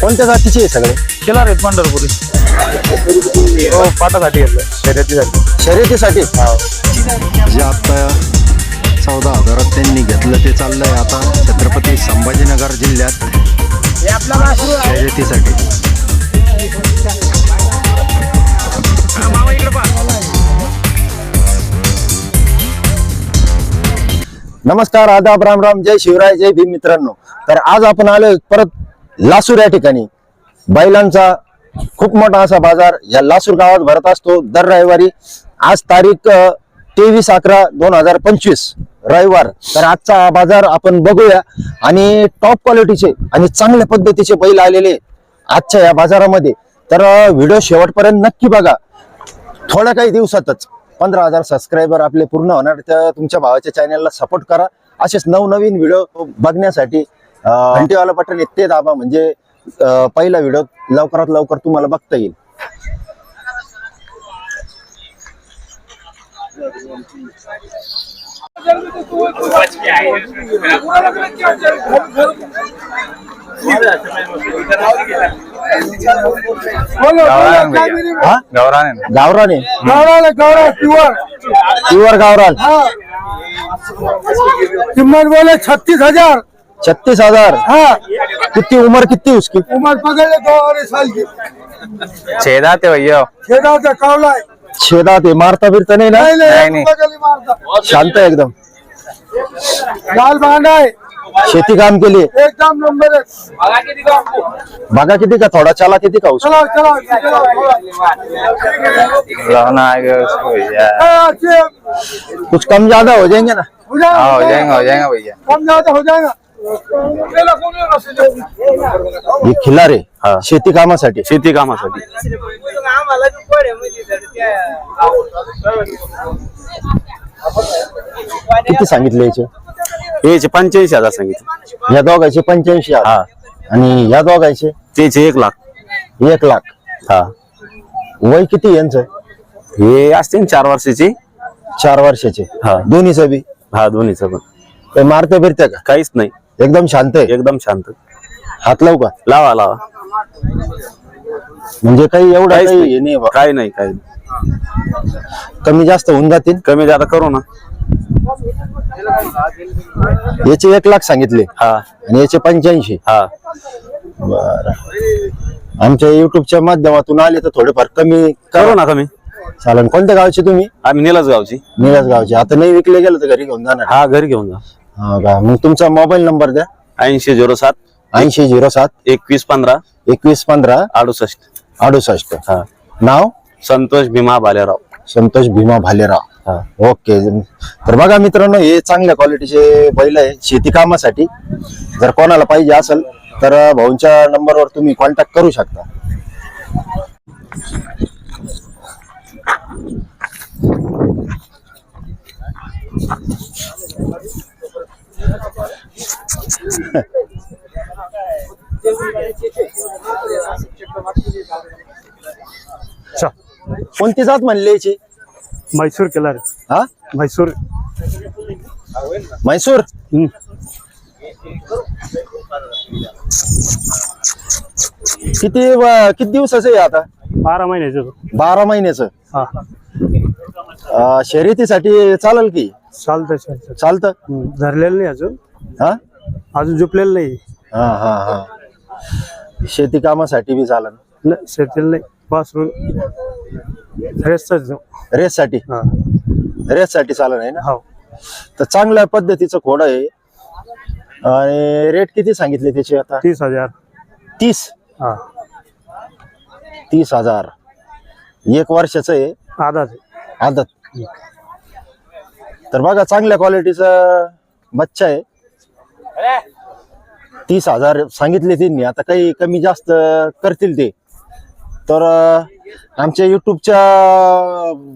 कोणत्या जातीचे आहे सगळे? केला रे पंढरपुरी. हो पाटासाठी घेतलं शर्यतीसाठी. शर्यतीसाठी? जे आता चौदा हजारात त्यांनी घेतलं ते चाललंय आता छत्रपती संभाजीनगर जिल्ह्यात. शर्यतीसाठी. नमस्कार आदाब राम राम जय शिवराय जय भीम मित्रांनो. तर आज आपण आलो परत लासूर या ठिकाणी. बैलांचा खूप मोठा असा बाजार या लासूर गावात भरत असतो दर रविवारी. आज तारीख तेवीस अकरा दोन हजार पंचवीस रविवार. तर आजचा हा बाजार आपण बघूया. आणि टॉप क्वालिटीचे आणि चांगल्या पद्धतीचे बैल आलेले आजच्या या बाजारामध्ये. तर व्हिडिओ शेवटपर्यंत नक्की बघा. थोड्या काही दिवसातच. पंधरा हजार सबस्क्रायबर आपले पूर्ण होणार तर तुमच्या भावाच्या चॅनलला सपोर्ट करा. असेच नवनवीन व्हिडिओ बघण्यासाठी अं, घंटीवाला बटन ते दाबा म्हणजे पहिला व्हिडिओ लवकरात लवकर तुम्हाला बघता येईल. हा? गावरान। गावराने गौराला प्युअर प्युअर गावरान किंमत बोले छत्तीस हज़ार। छत्तीस हज़ार? हाँ। कितनी उम्र कितनी उसकी? उम्र पकड़े दो अढ़ाई साल की। छेदा ते भैया। से कौला है। छेदा ते मारता बिरता नहीं ना? नहीं नहीं, शांत है एकदम। लाल बांधा है। शेती काम के लिए एकदम नंबर एक. भागा किती का थोड़ा चला किती का कुछ कम ज्यादा हो जाएंगे ना? हो जाएगा हाँ हो जाएगा हो जाएगा. भैया. कम ज्यादा हो जाएगा. हे खिलारे हा. शेती कामासाठी. शेती कामासाठी. किती सांगितले याचे? याचे पंच्याऐंशी हजार सांगितले. या दोघांचे पंच्याऐंशी हा. आणि या दोघांचे? त्याचे एक लाख. एक लाख. हा. वय किती यांचं? हे असते ना चार वर्षाची. चार वर्षाचे. हा. दोन्हीचं बी? हा दोन्हीचं पण. ते मारते फिरते का? काहीच नाही. एकदम शांत आहे? एकदम शांत. हात लावू का? लावा लावा. म्हणजे काही एवढं काहीच काही नाही. हे नाही बा. काही नाही काही नाही. कमी जास्त होऊन जातील? कमी जादा करू ना. याचे एक लाख सांगितले. हा. आणि याचे पंच्याऐंशी. हा. बर. आमच्या युट्यूबच्या माध्यमातून आले तर थोडेफार कमी करू. ना कमी चालेल. कोणत्या गावचे तुम्ही? आम्ही निलाच गावची. निराज गावचे. आता नाही विकले गेलं तर घरी घेऊन जाणार. हा घरी घेऊन जा. हा का? मग तुमचा मोबाईल नंबर द्या. ऐंशी झिरो सात. ऐंशी झिरो सात. एकवीस पंधरा. एकवीस पंधरा. अडुसष्ट. अडुसष्ट. हा. नाव? संतोष भीमा भालेराव. संतोष भीमा भालेराव. ओके तर बघा मित्रांनो हे चांगल्या क्वालिटीचे बैल आहे शेती कामासाठी. जर कोणाला पाहिजे असेल तर भाऊंच्या नंबरवर तुम्ही कॉन्टॅक्ट करू शकता. कोणती जात म्हणली याची? मैसूर केला रे. हा? मैसूर म्हैसूर? किती व- किती दिवसाचं आहे आता? बारा महिन्याचे. तो बारा महिन्याचं. हा. अं, शर्यतीसाठी चालेल की? चालतं हम्म, धरलेलं नाही अजून. हा? अजून झोपलेलं नाही. हा हा हा. शेती कामासाठी बी चालेल. नाही शेतीला नाही. वासरून रेसच. रेससाठी? हा. रेससाठी चालेल आहे ना? हो. तर चांगल्या पद्धतीचं खोड आहे. आणि रेट किती सांगितले त्याचे आता? तीस हजार. तीस? हा. तीस हजार. एक वर्षाचं आहे. आधाच आदत. तर बघा चांगल्या क्वालिटीचा बच्चा आहे. तीस हजार सांगितले त्यांनी. आता काही कमी जास्त करतील ते. तर आमच्या युट्यूबच्या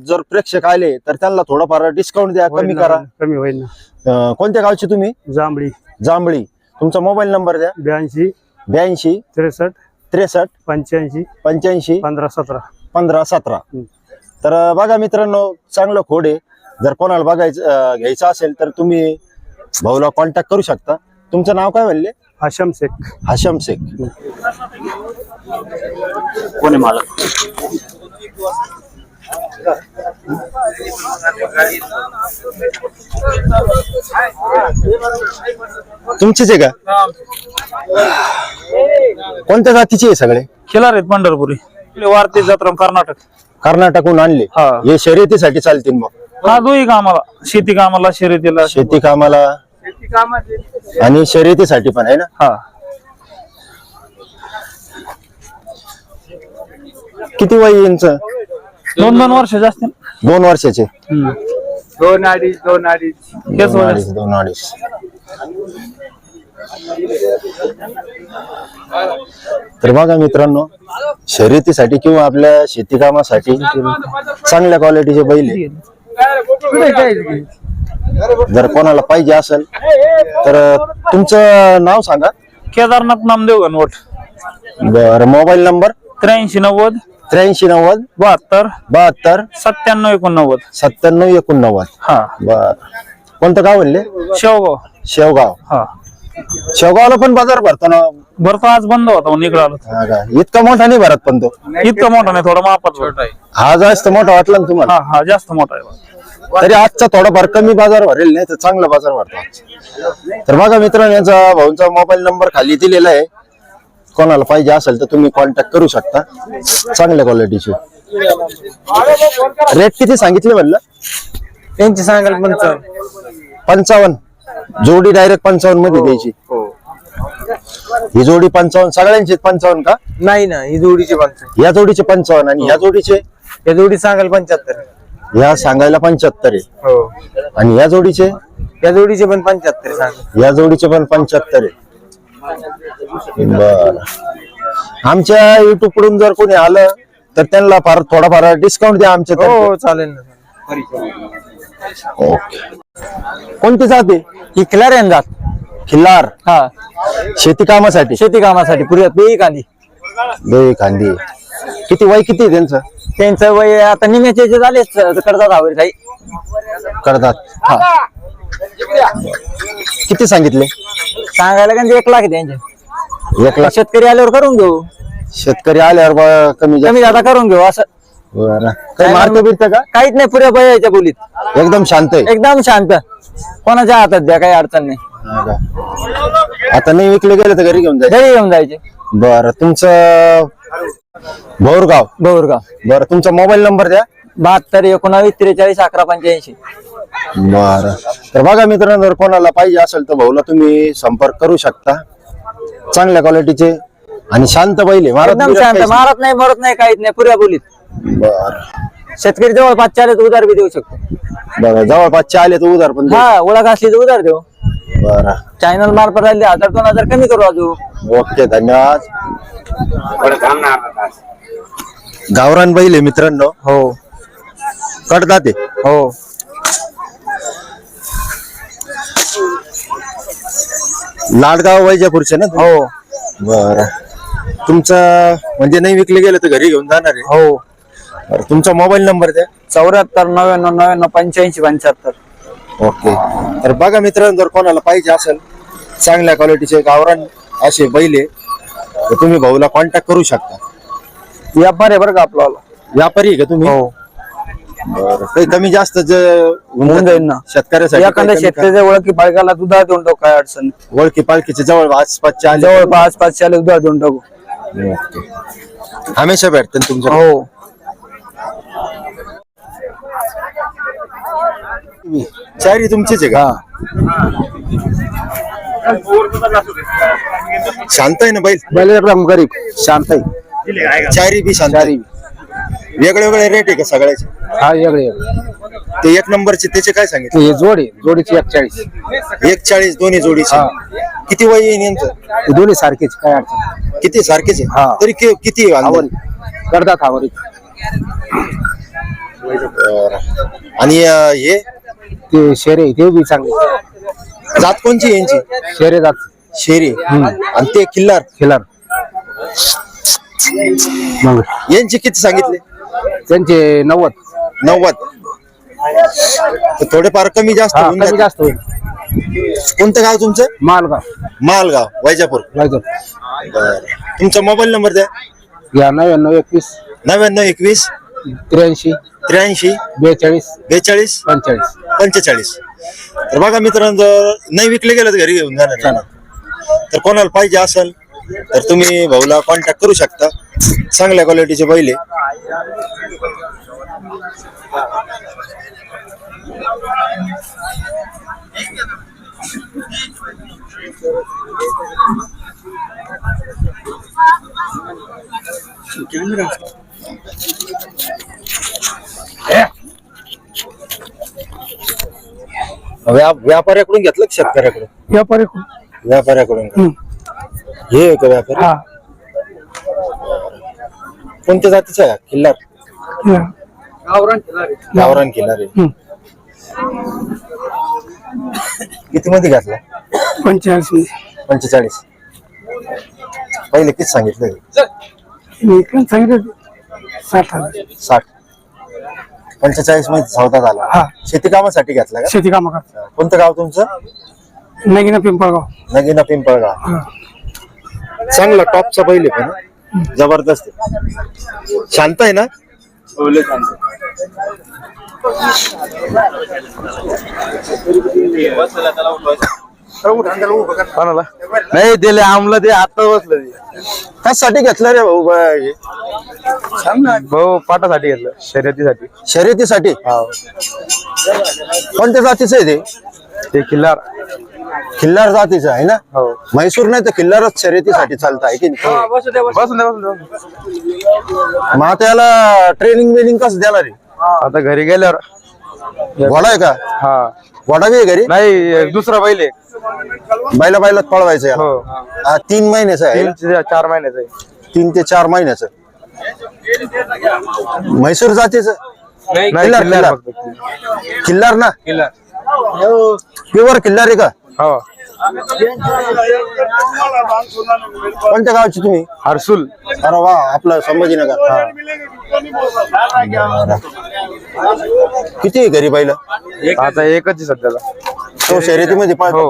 जर प्रेक्षक आले तर त्यांना थोडंफार डिस्काउंट द्या कमी करा. कमी होईल ना. अं, कोणत्या गावचे तुम्ही? जांभळी. जांभळी. तुमचा मोबाईल नंबर द्या. ब्याऐंशी. ब्याऐंशी. त्रेसष्ट. त्रेसष्ट. पंच्याऐंशी. पंच्याऐंशी. पंधरा सतरा. पंधरा सतरा. तर अं, बघा मित्रांनो चांगलं खोड आहे. जर कोणाला बघायचं अं, घ्यायचं असेल तर तुम्ही भाऊला कॉन्टॅक्ट करू शकता. तुमचं नाव काय म्हणले? आशम शेख. हाशम शेख. कोणी मालक? तुमचेच आहे का? कोणत्या जातीचे आहे सगळे? खिलार आहेत पंढरपुरी. वारती जत्रा कर्नाटक. कर्नाटकहून आणले. हा. हे शर्यतीसाठी चालतील मग. हा दोही कामाला. शेती कामाला शर्यतीला. शेती कामाला. आणि शर्यतीसाठी पण आहे ना? हा. किती वय यांचं? दोन दोन वर्ष जास्त दोन वर्षाचे. दोन अडीच दोन अडीच. दोन अडीच दोन अडीच. तर बघा मित्रांनो शर्यतीसाठी किंवा आपल्या शेती कामासाठी चांगल्या क्वालिटीचे बैल आहे. जर कोणाला पाहिजे असेल तर तुमचं नाव सांगा. केदारनाथ नामदेव गणवट. बर मोबाईल नंबर? त्र्याऐंशी नव्वद त्र्याऐंशी नव्वद बहात्तर बहात्तर सत्त्याण्णव एकोणनव्वद. सत्त्याण्णव एकोणनव्वद. हा. बर. कोणतं गाव म्हणले शेवगाव. शेवगाव. हा. शेवगावला पण बाजार भरतो ना? भरतो आज बंद होता म्हणून इकडे आलो. हा का? इतका मोठा नाही भरत पण तो. इतका मोठा नाही थोडा मापात हा जास्त मोठा वाटला ना तुम्हाला? हा हा जास्त मोठा आहे. तरी आजचा थोडाफार कमी बाजार भरेल नाही तर चांगला बाजार भरतो. तर बघा मित्रांनो यांचा भाऊंचा मोबाईल नंबर खाली दिलेला आहे. कोणाला पाहिजे असेल तर तुम्ही कॉन्टॅक्ट करू शकता. चांगल्या क्वालिटीचे रेट किती सांगितले म्हणलं? त्यांची सांगाल पण पंचावन्न. जोडी डायरेक्ट पंचावन्नमध्ये द्यायची. ही. जोडी पंचावन्न सगळ्यांची पंचावन्न का? नाही ना ही जोडीची पंच या जोडीचे पंचावन्न आणि या जोडीचे? या जोडी सांगाल पंच्याहत्तर. या सांगायला पंच्याहत्तर आहे. हो. आणि या जोडीचे? या जोडीचे पण पंच्याहत्तर या जोडीचे पण पंच्याहत्तर आहे. बर. आमच्या युट्यूबकडून जर कोणी आलं तर त्यांना फार थोडाफार डिस्काउंट द्या आमच्या तर्फे. हो चालेल ना. ओके. कोणती जाते ही खिलार जात. खिल्लार हा. शेती कामासाठी? शेती कामासाठी. पुढे बी कांदी. दे कांदी. किती वय किती आहे त्यांचं? त्यांचं वय आता निम्याचे जे झाले करतात आवड काही करतात. किती सांगितले? सांगायला का एक लाख आहे त्यांचे. एक लाख. शेतकरी आल्यावर करून घेऊ. शेतकरी आल्यावर बा कमी जास्त. कमी जादा करून घेऊ असं. बरं. काही मार्क बिरतं का? काहीच नाही पुऱ्या बयाच्या बोलीत. एकदम शांत आहे. एकदम शांत. कोणाच्या हातात द्या काही अडचण नाही. हा का? आता नाही विकले गेले तर घरी घेऊन जायचे. घरी येऊन जायचे. बर तुमचं भोरगाव. गौरगाव बर तुमचा मोबाईल नंबर द्या. बहात्तर एकोणावीस त्रेचाळीस अकरा पंच्याऐंशी. बर. तर बघा मित्रांनो जर कोणाला पाहिजे असेल तर भाऊला तुम्ही संपर्क करू शकता. चांगल्या क्वालिटीचे आणि शांत बैल आहे. मारत एकदम बिरत शांत काहीच मारत नाही मरत नाही काहीच नाही. पुऱ्या बोलीत. नाही. बर. शेतकरी जवळपास चालेल तर उधार बी देऊ शकतो. बर जवळपासचे आले तर उधार पण हा ओळख असली तर उधार देऊ. बर. चॅनल मार्फत राहिले हजार दोन हजार कमी करू अजून. ओके धन्यवाद. गावरान बैल आहे मित्रांनो. हो. कडतात ते? हो. लाडगाव वैजापूरचे ना? हो. बर. तुमचं म्हणजे नाही विकले गेले तर घरी घेऊन जाणार आहे? हो. बरं, तुमचा मोबाईल नंबर द्या. चौऱ्याहत्तर नव्याण्णव नव्याण्णव पंच्याऐंशी पंच्याहत्तर. ओके. तर बघा मित्रांनो जर कोणाला पाहिजे असेल चांगल्या क्वालिटीचे गावरान असे बैले तर तुम्ही भाऊला कॉन्टॅक्ट करू शकता. व्यापार आहे बरं का आपला व्यापारी आहे का तुम्ही? हो. बरं. काही कमी जास्त जे होऊन जाईल ना. शेतकऱ्यासाठी एखाद्या शेतकऱ्याच्या ओळखी बायकाला दुधा देऊन टाकू काय अडचण नाही. ओळखी पालखीचे जवळ आसपासचे आले. जवळपास पाचशे आले उधार देऊन टाकू. ओके. हमेशा भेटते ना तुमच्या हो. चारी तुमचीच आहे का? शांत आहे ना बैल? बैल एकदम गरीब शांत चारी बी शांत आहे. वेगळे वेगळे रेट आहे का सगळ्याचे? हा वेगळे. ते एक नंबरचे त्याचे काय सांगितले? हे जोड आहे जोडीची एक चाळीस एक चाळीस दोन्ही जोडीचे. किती वय येईन यांचं? दोन्ही सारखीच काय अडचण किती सारखेच? आहे हा. तरी कि- किती आहे अंदाज? करतात बरं. आणि अं, हे? ते शेरे ते बी चांगले. जात कोणची आहे यांची? शेरे जात. शेरी आणि ते किल्लार खिलार मग. यांचे किती सांगितले? त्यांचे नव्वद. नव्वद. तर थोडेफार कमी जास्त हा होऊन कमी. जास्त होईल. कोणतं गाव तुमचं? मालगाव. मालगाव वैजापूर. जायचं बरं. तुमचा मोबाईल नंबर द्या. या नव्याण्णव एकवीस. नव्याण्णव एकवीस. त्र्याऐंशी. त्र्याऐंशी. बेचाळीस. बेचाळीस. पंचेचाळीस. पंचेचाळीस. तर बघा मित्रांनो जर नाही विकले गेलं तर घरी घेऊन जाणार. तर कोणाला पाहिजे असेल तर तुम्ही भाऊला कॉन्टॅक्ट करू शकता. चांगल्या क्वालिटीचे बैल व्यापाऱ्याकडून घेतलं शेतकऱ्याकडून? व्यापारी व्यापाऱ्याकडून का? हे आहे का व्यापारी. हा. कोणत्या जातीचा आहे? हा? किल्लार. गावरान किल्लार. आहे किती मध्ये घातला? पंचेचाळीस पंचेचाळीस. पहिले किती सांगितलं? मी सांगितलं साठ हजार. साठ. पंचेचाळीसमध्ये सौदा झाला. हा. शेती कामासाठी घेतला का? शेती कामा करतो कोणतं गाव तुमचं? नगिना पिंपळगाव. नगीना पिंपळगाव. चांगला टॉपचा बैल आहे पण जबरदस्त. आहे. शांत आहे ना? कोणाला? नाही दिले आमला ते आता बसलं कशासाठी घेतलं रे भाऊ हे? भाऊ पाटासाठी घेतलं शर्यतीसाठी. शर्यतीसाठी? कोणत्या जातीचं आहे ते? ते किल्लार. खिल्लार जातीचं आहे ना? हो. म्हैसूर नाही तर खिल्लारच शर्यतीसाठी चालत आहे की? बसून दे बसून दे. मग आता याला ट्रेनिंग बिनिंग कसं देणार आहे? आता घरी गेल्यावर. घोडा आहे का? हा. घोडा बी आहे घरी. नाही दुसरा बैल आहे. बैला बैलात पळवायचं याला. हो. हा, तीन महिन्याचं आहे तीन ना? ते चार महिन्याचा आहे. तीन ते चार महिन्याचं. म्हैसूर जातीचं? नाही किल्लार, किल्लार किल्लार. खिल्लार ना? किल्लार प्युअर खिल्लार आहे का? हो. कोणत्या गावची तुम्ही? हर्सुल. अरे वा आपलं संभाजीनगर. किती आहे घरी बैल आता एकच आहे सध्याला. तो शर्यतीमध्ये पळतो?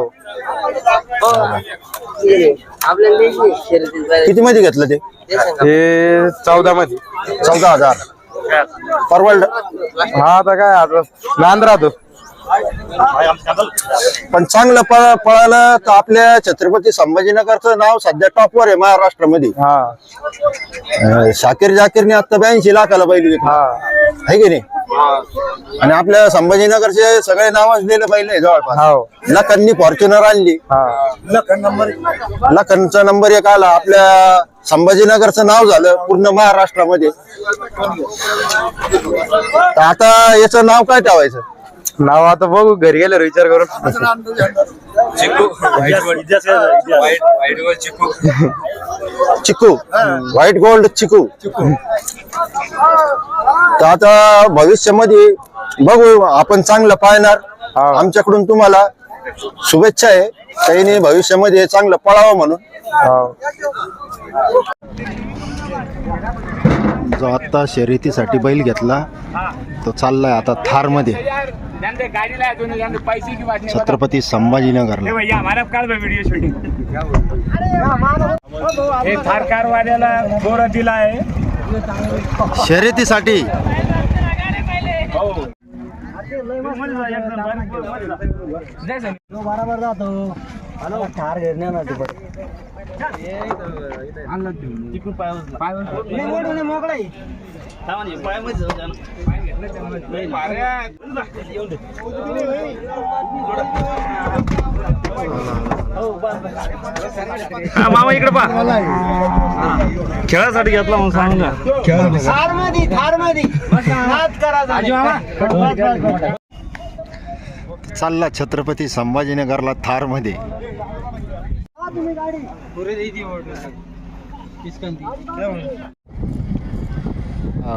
हो. किती मध्ये घेतलं ते? हे चौदा मध्ये चौदा हजार. परवड हा आता काय आता नांद राहतो. पण चांगलं पळ पळालं तर आपल्या छत्रपती संभाजीनगरचं नाव सध्या टॉपवर आहे महाराष्ट्रामध्ये. हा. शाकीर जाकीरने आता ब्याऐंशी लाखाला बैल विकला. हा. आहे की नाही? आणि आपल्या संभाजीनगरचे सगळे नाव असलेले बैल आहे जवळपास. हो. लखननी फॉर्च्युनर आणली. हा. लखनचा नंबर एक आला. आपल्या संभाजीनगरचं नाव झालं पूर्ण महाराष्ट्रामध्ये. आता याचं नाव काय ठेवायचं? नाव आता बघू घरी गेल्यावर विचार करून चिकू. व्हाईट गोल्ड चिकू. तर आता भविष्यामध्ये बघू आपण चांगलं पाहणार. आमच्याकडून तुम्हाला शुभेच्छा आहे. काही नाही भविष्यामध्ये चांगलं पळावं म्हणून. जो आत्ता शर्यतीसाठी बैल घेतला तो चाललाय आता थारमध्ये छत्रपती संभाजीनगरला. हे थार कारवाल्याला गोरा दिला आहे शर्यतीसाठी मामा इकडे पा खेळासाठी घेतला म्हणून सांग ना चालला छत्रपती संभाजीनगरला थारमध्ये हा.